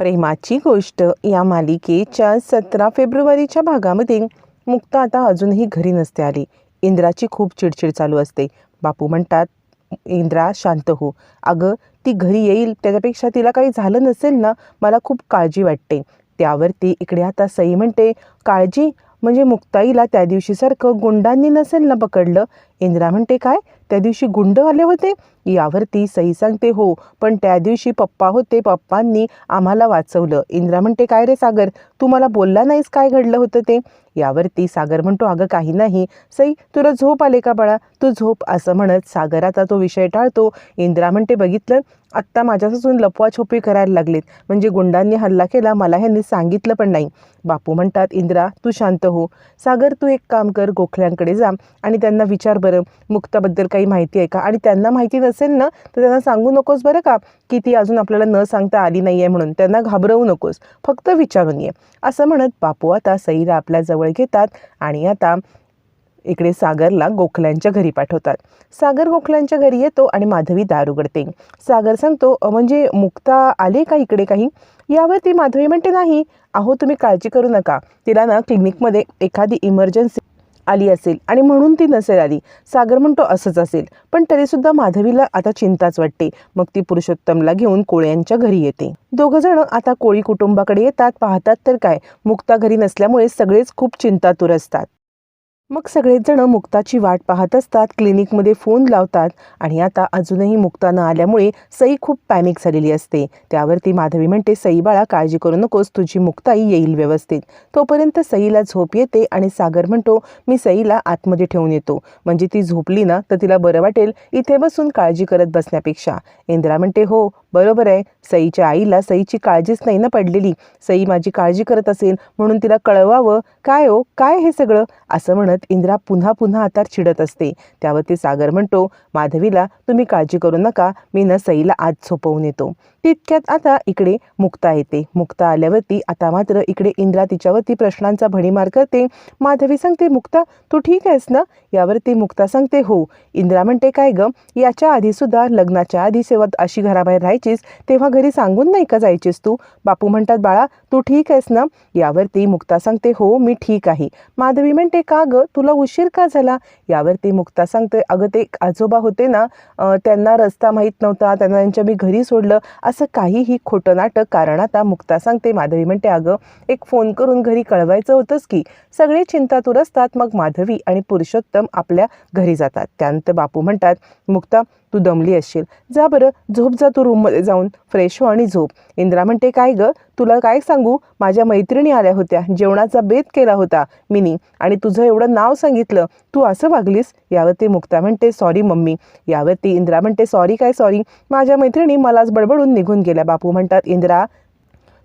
प्रेमाची गोष्ट या मालिकेच्या सतरा फेब्रुवारीच्या भागामध्ये मुक्ता आता अजूनही घरी नसते आली. इंद्राची खूप चिडचिड चालू असते. बापू म्हणतात इंद्रा शांत हो. अगं ती घरी येईल त्याच्यापेक्षा तिला काही झालं नसेल ना मला खूप काळजी वाटते. त्यावरती इकडे आता सई म्हणते काळजी म्हणजे मुक्ताईला त्या दिवशीसारखं गुंडांनी नसेल ना पकडलं? इंद्रा म्हणते काय? त्या दिवशी गुंड आले होते? यावरती सई सांगते हो पण त्या दिवशी पप्पा होते पप्पांनी आम्हाला वाचवलं. इंद्रा म्हणते काय रे सागर तू मला बोलला नाहीस काय घडलं होतं ते? यावरती सागर म्हणतो अगं काही नाही. सई तुला झोप आले का बाळा? तू झोप असं म्हणत सागर आता तो विषय टाळतो. इंद्रा म्हणते बघितलं? आत्ता माझ्यापासून लपवाछोपी करायला लागलेत. म्हणजे गुंडांनी हल्ला केला मला ह्यांनी सांगितलं पण नाही. बापू म्हणतात इंद्रा तू शांत हो. सागर तू एक काम कर गोखल्यांकडे जा आणि त्यांना विचार बरं. मुक्ताबद्दल काही माहिती आहे का? आणि त्यांना माहिती नसेल ना तर त्यांना सांगू नकोस बरं का की ती अजून आपल्याला न सांगता आली नाही आहे म्हणून. त्यांना घाबरवू नकोस. फक्त विचारून ये. असं म्हणत बापू आता सईला आपल्या जवळ घेतात आणि आता इकडे सागरला गोखल्यांच्या घरी पाठवतात. सागर गोखल्यांच्या घरी येतो आणि माधवी दार उघडते. सागर सांगतो म्हणजे मुक्ता आले का इकडे काही? यावरती माधवी म्हणते नाही. अहो तुम्ही काळजी करू नका. तिला ना क्लिनिकमध्ये एखादी इमर्जन्सी आली असेल आणि म्हणून ती नसेल आली सागर म्हणतो असंच असेल. पण तरीसुद्धा माधवीला आता चिंताच वाटते. मग ती पुरुषोत्तमला घेऊन कोळ्यांच्या घरी येते. दोघं जण आता कोळी कुटुंबाकडे येतात पाहतात तर काय? मुक्ता घरी नसल्यामुळे सगळेच खूप चिंतातूर असतात. मग सगळेजण मुक्ताची वाट पाहत असतात क्लिनिकमध्ये फोन लावतात आणि आता अजूनही मुक्ता न आल्यामुळे सई खूप पॅनिक झालेली असते. त्यावरती माधवी म्हणते सई बाळा काळजी करू नकोस तुझी मुक्ताई येईल व्यवस्थित. तोपर्यंत सईला झोप येते आणि सागर म्हणतो मी सईला आतमध्ये ठेवून येतो. म्हणजे ती झोपली ना तर तिला बरं वाटेल इथे बसून काळजी करत बसण्यापेक्षा. इंद्रा म्हणते हो बरोबर आहे. सईच्या आईला सईची काळजीच नाही ना पडलेली. सई माझी काळजी करत असेल म्हणून तिला कळवावं. काय हो? काय हे सगळं? असं म्हणत इंद्रा पुन्हा पुन्हा आता चिडत असते. त्यावरती सागर म्हणतो माधवीला तुम्ही काळजी करू नका. मी न सईला आज झोपवून येतो. तितक्यात आता इकडे मुक्ता येते. मुक्ता आल्यावरती आता मात्र इकडे इंद्रा तिच्यावरती प्रश्नांचा भडीमार करते. माधवी सांगते मुक्ता तू ठीक आहेस ना? यावरती मुक्ता सांगते हो. इंद्रा म्हणते काय ग? याच्या आधीसुद्धा लग्नाच्या आधी सेवा अशी घराबाहेर जायचीस तेव्हा घरी सांगून नाही का जायचीस तू? बापू म्हणतात बाळा तू ठीक आहेस ना? यावरती मुक्ता सांगते हो मी ठीक आहे. माधवी म्हणते का ग? तुला उशीर का झाला? यावरती मुक्ता सांगते अगं ते एक आजोबा होते ना त्यांना रस्ता माहीत नव्हता त्यांना त्यांच्या मी घरी सोडलं. असं काहीही खोटं नाटक कारण आता मुक्ता सांगते माधवी म्हणते अगं एक फोन करून घरी कळवायचं होतंच की सगळे चिंतातूर असतात मग माधवी आणि पुरुषोत्तम आपल्या घरी जातात. त्यानंतर बापू म्हणतात मुक्ता तू दमली असशील. जा बरं झोप जा तू रूममध्ये जाऊन फ्रेश हो आणि झोप. इंद्रा म्हणते काय गं? तुला काय सांगू? माझ्या मैत्रिणी आल्या होत्या. जेवणाचा बेत केला होता मिनी. आणि तुझं एवढं नाव सांगितलं. तू असं वागलीस? यावरती मुक्ता म्हणते सॉरी मम्मी. यावरती इंद्रा म्हणते सॉरी काय सॉरी माझ्या मैत्रिणी मलाच बडबडून निघून गेल्या बापू म्हणतात इंद्रा.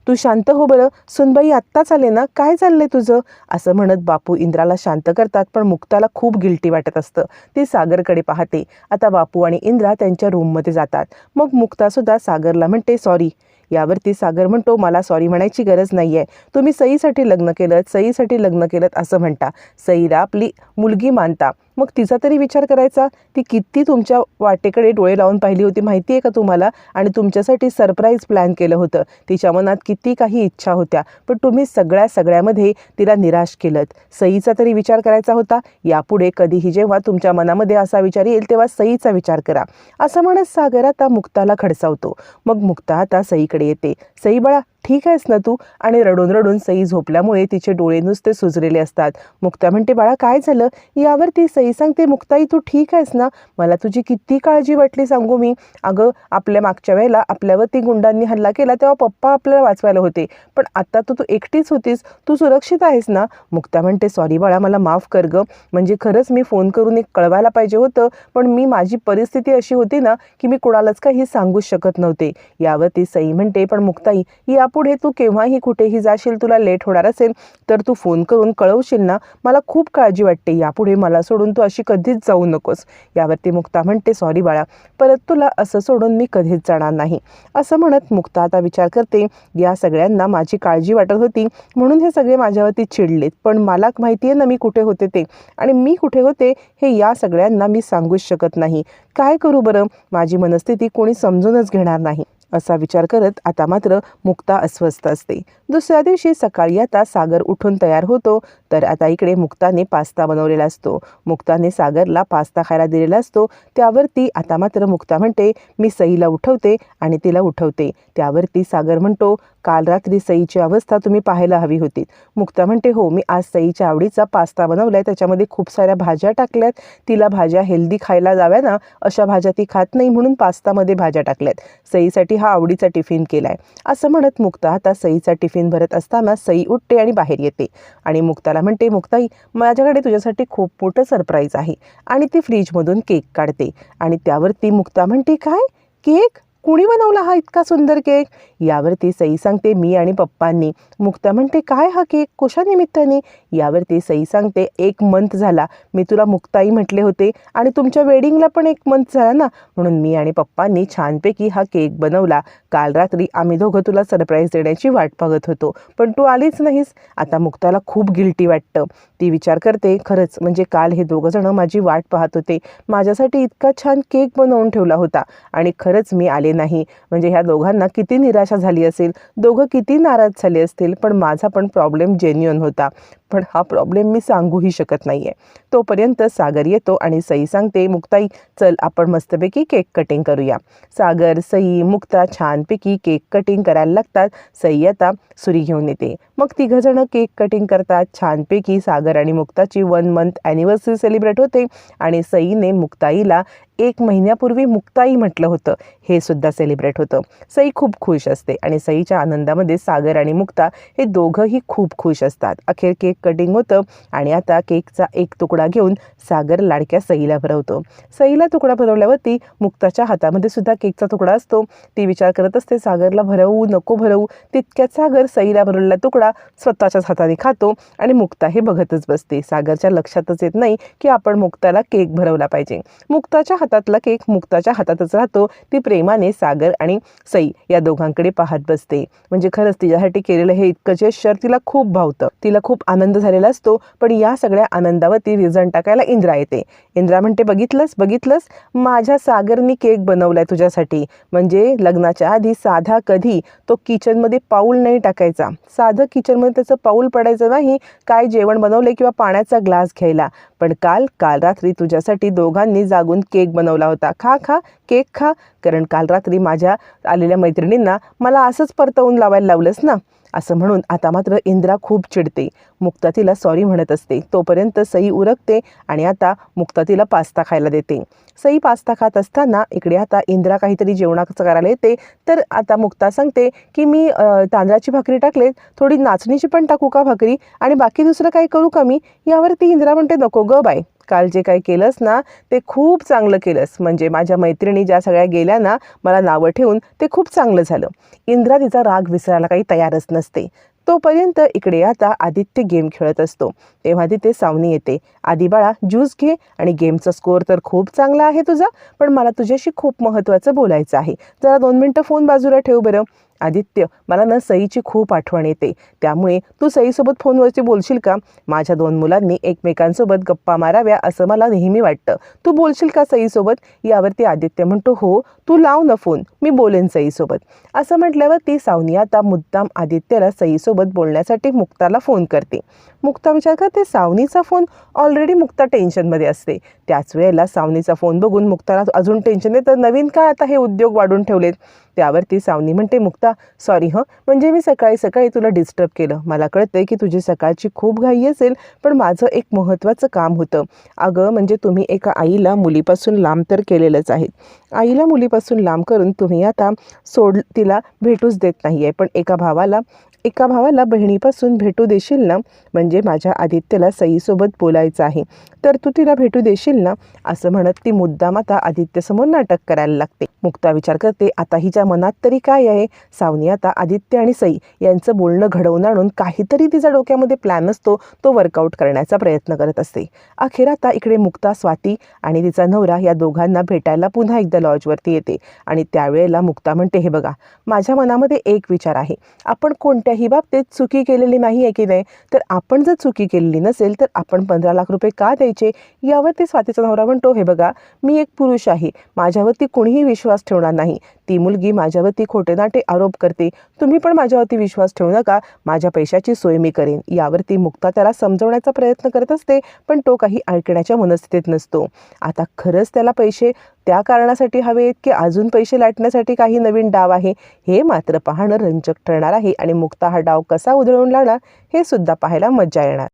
तू शांत हो बरं. सुनबाई आत्ताच आले ना? काय चाललंय तुझं? असं म्हणत बापू इंद्राला शांत करतात पण मुक्ताला खूप गिल्टी वाटत असतं. ती सागरकडे पाहते. आता बापू आणि इंद्रा त्यांच्या रूममध्ये जातात. मग मुक्तासुद्धा सागरला म्हणते सॉरी. यावरती सागर म्हणतो मला सॉरी म्हणायची गरज नाही आहे तुम्ही सईसाठी लग्न केलं सईसाठी लग्न केलं असं म्हणता. सईला आपली मुलगी मानता. मग तिचा तरी विचार करायचा ती किती तुमच्या वाटेकडे डोळे लावून पाहिली होती माहिती आहे का तुम्हाला? आणि तुमच्यासाठी सरप्राईज प्लॅन केलं होतं. तिच्या मनात किती काही इच्छा होत्या पण तुम्ही सगळ्या सगळ्यामध्ये तिला निराश केलं सईचा तरी विचार करायचा होता यापुढे कधीही जेव्हा तुमच्या मनामध्ये असा विचार येईल तेव्हा सईचा विचार करा. असं म्हणत सागर आता मुक्ताला खडसावतो. मग मुक्ता आता सईकडे येते. सई बाळा ठीक आहेस ना तू? आणि रडून रडून सई झोपल्यामुळे तिचे डोळे नुसते सुजलेले असतात. मुक्ता म्हणते बाळा काय झालं? यावरती सई सांगते मुक्ताई तू ठीक आहेस ना? मला तुझी किती काळजी वाटली सांगू मी. अगं आपल्या मागच्या वेळेला आपल्यावरती गुंडांनी हल्ला केला तेव्हा पप्पा आपल्याला वाचवायला होते. पण आता तू तू एकटीच होतीस तू सुरक्षित आहेस ना? मुक्ता म्हणते सॉरी बाळा मला माफ कर गं. म्हणजे खरंच मी फोन करून एक कळवायला पाहिजे होतं पण मी माझी परिस्थिती अशी होती ना की मी कुणालाच काही सांगूच शकत नव्हते. यावरती सई म्हणते पण मुक्ताई यापुढे तू केव्हाही कुठेही जाशील तुला लेट होणार असेल तर तू फोन करून कळवशील ना? मला खूप काळजी वाटते. यापुढे मला सोडून तू अशी कधीच जाऊ नकोस. यावरती मुक्ता म्हणते सॉरी बाळा परत तुला असं सोडून मी कधीच जाणार नाही. असं म्हणत मुक्ता आता विचार करते या सगळ्यांना माझी काळजी वाटत होती म्हणून हे सगळे माझ्यावरती चिडलेत. पण मला माहिती आहे ना मी कुठे होते ते. आणि मी कुठे होते हे या सगळ्यांना मी सांगूच शकत नाही. काय करू बरं? माझी मनस्थिती कोणी समजूनच घेणार नाही. असा विचार करत आता मात्र मुक्ता अस्वस्थ असते. दुसऱ्या दिवशी सकाळी आता सागर उठून तयार होतो तर आता इकडे मुक्ताने पास्ता बनवलेला असतो. मुक्ताने सागरला पास्ता खायला दिलेला असतो. त्यावरती आता मात्र मुक्ता म्हणते मी सईला उठवते आणि तिला उठवते. त्यावरती सागर म्हणतो काल रात्री सईची अवस्था तुम्ही पाहायला हवी होती. मुक्ता म्हणते हो मी आज सईच्या आवडीचा पास्ता बनवलाय. त्याच्यामध्ये खूप साऱ्या भाज्या टाकल्यात. तिला भाज्या हेल्दी खायला जाव्या ना अशा भाज्या ती खात नाही म्हणून पास्तामध्ये भाज्या टाकल्यात. सईसाठी हा आवडीचा टिफिन केलाय. असं म्हणत मुक्ता आता सईचा टिफिन भरत असताना सई उठते आणि बाहेर येते. आणि मुक्ताला म्हणते मुक्ताई माझ्याकडे तुझ्यासाठी खूप मोठं सरप्राईज आहे. आणि ती फ्रीजमधून केक काढते. आणि त्यावरती मुक्ता म्हणते काय? केक कुणी बनवला हा इतका सुंदर केक? यावरती सई सांगते मी आणि पप्पांनी. मुक्ता म्हणते काय हा केक? कशा निमित्ताने यावरती सई सांगते एक मंथ झाला. मी तुला मुक्ताई म्हटले होते आणि तुमच्या वेडिंगला पण एक मंथ झाला ना? म्हणून मी आणि पप्पांनी छानपैकी हा केक बनवला. काल रात्री आम्ही दोघं तुला सरप्राईज देण्याची वाट बघत होतो. पण तू आलीच नाहीस. आता मुक्ताला खूप गिल्टी वाटतं. ती विचार करते खरंच म्हणजे काल हे दोघं जण माझी वाट पाहत होते. माझ्यासाठी इतका छान केक बनवून ठेवला होता आणि खरंच मी आले नाही. म्हणजे ह्या दोघांना किती निराशा झाली असेल. दोघं किती नाराज झाले असतील पण माझा पण प्रॉब्लेम जेन्युअन होता. पण हा प्रॉब्लेम मी सांगूही शकत नाही आहे तोपर्यंत सागर येतो आणि सई सांगते मुक्ताई चल आपण मस्तपैकी केक कटिंग करूया. सागर सई मुक्ता छानपैकी केक कटिंग करायला लागतात. सई आता सुरी घेऊन येते. मग तिघंजणं केक कटिंग करतात. छानपैकी सागर आणि मुक्ताची वन मंथ ॲनिव्हर्सरी सेलिब्रेट होते. आणि सईने मुक्ताईला एक महिन्यापूर्वी मुक्ताई म्हटलं होतं. हे सुद्धा सेलिब्रेट होतं. सई खूप खुश असते आणि सईच्या आनंदामध्ये सागर आणि मुक्ता हे दोघंही खूप खुश असतात. अखेर केक कटिंग होतं आणि आता केकचा एक तुकडा घेऊन सागर लाडक्या सईला भरवतो. सईला तुकडा भरवल्यावरती मुक्ताच्या हातामध्ये सुद्धा केकचा तुकडा असतो. ती विचार करत असते सागरला भरवू नको भरवू. तितक्यात सागर सईला भरवलेला तुकडा स्वतःच्याच हाताने खातो आणि मुक्ता हे बघतच बसते. सागरच्या लक्षातच येत नाही की आपण मुक्ताला केक भरवला पाहिजे. मुक्ताच्या हातातला केक मुक्ताच्या हातातच राहतो. ती प्रेमाने सागर आणि सई या दोघांकडे पाहत बसते. म्हणजे खरंच तिच्यासाठी केलेलं हे इतकं जेस्चर तिला खूप भावतं. तिला खूप आनंद झालेला असतो. पण या सगळ्या आनंदावर ती रिझन टाकायला इंद्रा येते. इंद्रा म्हणते बघितलंस बघितलंस? माझ्या सागरनी केक बनवलाय तुझ्यासाठी. म्हणजे लग्नाच्या आधी साधा कधी तो किचनमध्ये पाऊल नाही टाकायचा. साधं किचनमध्ये त्याचं पाऊल पडायचं नाही. काय जेवण बनवले किंवा पाण्याचा ग्लास घ्यायला. पण काल काल रात्री तुझ्यासाठी दोघांनी जागून केक बनवला होता. खा खा केक खा. कारण काल रात्री माझ्या आलेल्या मैत्रिणींना मला असंच परतवून लावायला लावलंच ना? असं म्हणून आता मात्र इंद्रा खूप चिडते. मुक्ता तिला सॉरी म्हणत असते. तोपर्यंत सई उरकते आणि आता मुक्ता तिला पास्ता खायला देते. सई पास्ता खात असताना इकडे आता इंद्रा काहीतरी जेवणाचं करायला येते. तर आता मुक्ता सांगते की मी तांदळाची भाकरी टाकलेत. थोडी नाचणीची पण टाकू का भाकरी? आणि बाकी दुसरं काही करू का मी? यावरती इंद्रा म्हणते नको ग बाय काल जे काही केलंस ना ते खूप चांगलं केलंस. म्हणजे माझ्या मैत्रिणी ज्या सगळ्या गेल्या ना मला नावं ठेवून ते खूप चांगलं झालं. इंद्रा तिचा राग विसरायला काही तयारच नसते. तोपर्यंत इकडे आता आदित्य गेम खेळत असतो. तेव्हा तिथे सावनी येते. आधी बाळा ज्यूस घे आणि गेमचा स्कोअर तर खूप चांगला आहे तुझा पण मला तुझ्याशी खूप महत्त्वाचं बोलायचं आहे. जरा दोन मिनटं फोन बाजूला ठेव बरं. आदित्य मला ना सईची खूप आठवण येते. त्यामुळे तू सईसोबत फोनवरती बोलशील का? माझ्या दोन मुलांनी एकमेकांसोबत गप्पा माराव्या असं मला नेहमी वाटतं. तू बोलशील का सईसोबत? यावरती आदित्य म्हणतो हो तू लाव ना फोन मी बोलेन सईसोबत. असं म्हटल्यावर ती सावनी आता मुद्दाम आदित्यला सईसोबत बोलण्यासाठी मुक्ताला फोन करते. मुक्ता विचार करते सावनीचा फोन ऑलरेडी मुक्ता टेन्शनमध्ये असते. त्याच वेळेला सावनीचा फोन बघून मुक्ताला अजून टेन्शन येतं. नवीन काय आता हे उद्योग वाढून ठेवलेत? त्यावरती सावनी म्हणते मुक्ता सॉरी हं. म्हणजे मी सकाळी सकाळी तुला डिस्टर्ब केलं. मला कळतंय की तुझी सकाळची खूप घाई असेल पण माझं एक महत्त्वाचं काम होतं. अगं म्हणजे तुम्ही एका आईला मुलीपासून लांब तर केलेलंच आहे. आईला मुलीपासून लांब करून तुम्ही आता सोड तिला भेटूच देत नाही आहे पण एका भावाला एका भावाला बहिणीपासून भेटू देशील ना म्हणजे माझ्या आदित्यला सईसोबत बोलायचं आहे. तर तू तिला भेटू देशील ना असं म्हणत ती मुद्दाम आता आदित्यसमोर नाटक करायला लागते. मुक्ता विचार करते आता हिच्या मनात तरी काय आहे? सावनी आता आदित्य आणि सई यांचं बोलणं घडवून आणून काहीतरी तिचा डोक्यामध्ये प्लॅन असतो तो वर्कआउट करण्याचा प्रयत्न करत असते. अखेर आता इकडे मुक्ता स्वाती आणि तिचा नवरा या दोघांना भेटायला पुन्हा एकदा लॉजवरती येते आणि त्यावेळेला मुक्ता म्हणते हे बघा माझ्या मनामध्ये एक विचार आहे. आपण कोणत्याही बाबतीत चुकी केलेली नाही आहे की नाही? तर आपण जर चुकी केलेली नसेल तर आपण पंधरा लाख रुपये का द्यायचे? यावर ते स्वातीचा नवरा म्हणतो हे बघा मी एक पुरुष आहे. माझ्यावरती कोणीही विश्वास ठेवणार नाही. ती मुलगी माझ्यावरती खोटेनाटे आरोप करते. तुम्ही पण माझ्यावरती विश्वास ठेवू नका. माझ्या पैशाची सोय मी करेन. यावरती मुक्ता त्याला समजवण्याचा प्रयत्न करत असते पण तो काही ऐकण्याच्या मनस्थितीत नसतो. आता खरंच त्याला पैसे त्या कारणासाठी हवेत की अजून पैसे लाटण्यासाठी काही नवीन डाव आहे? हे मात्र पाहणं रंजक ठरणार आहे आणि मुक्ता हा डाव कसा उधळून लावणार हे सुद्धा पाहायला मज्जा येणार.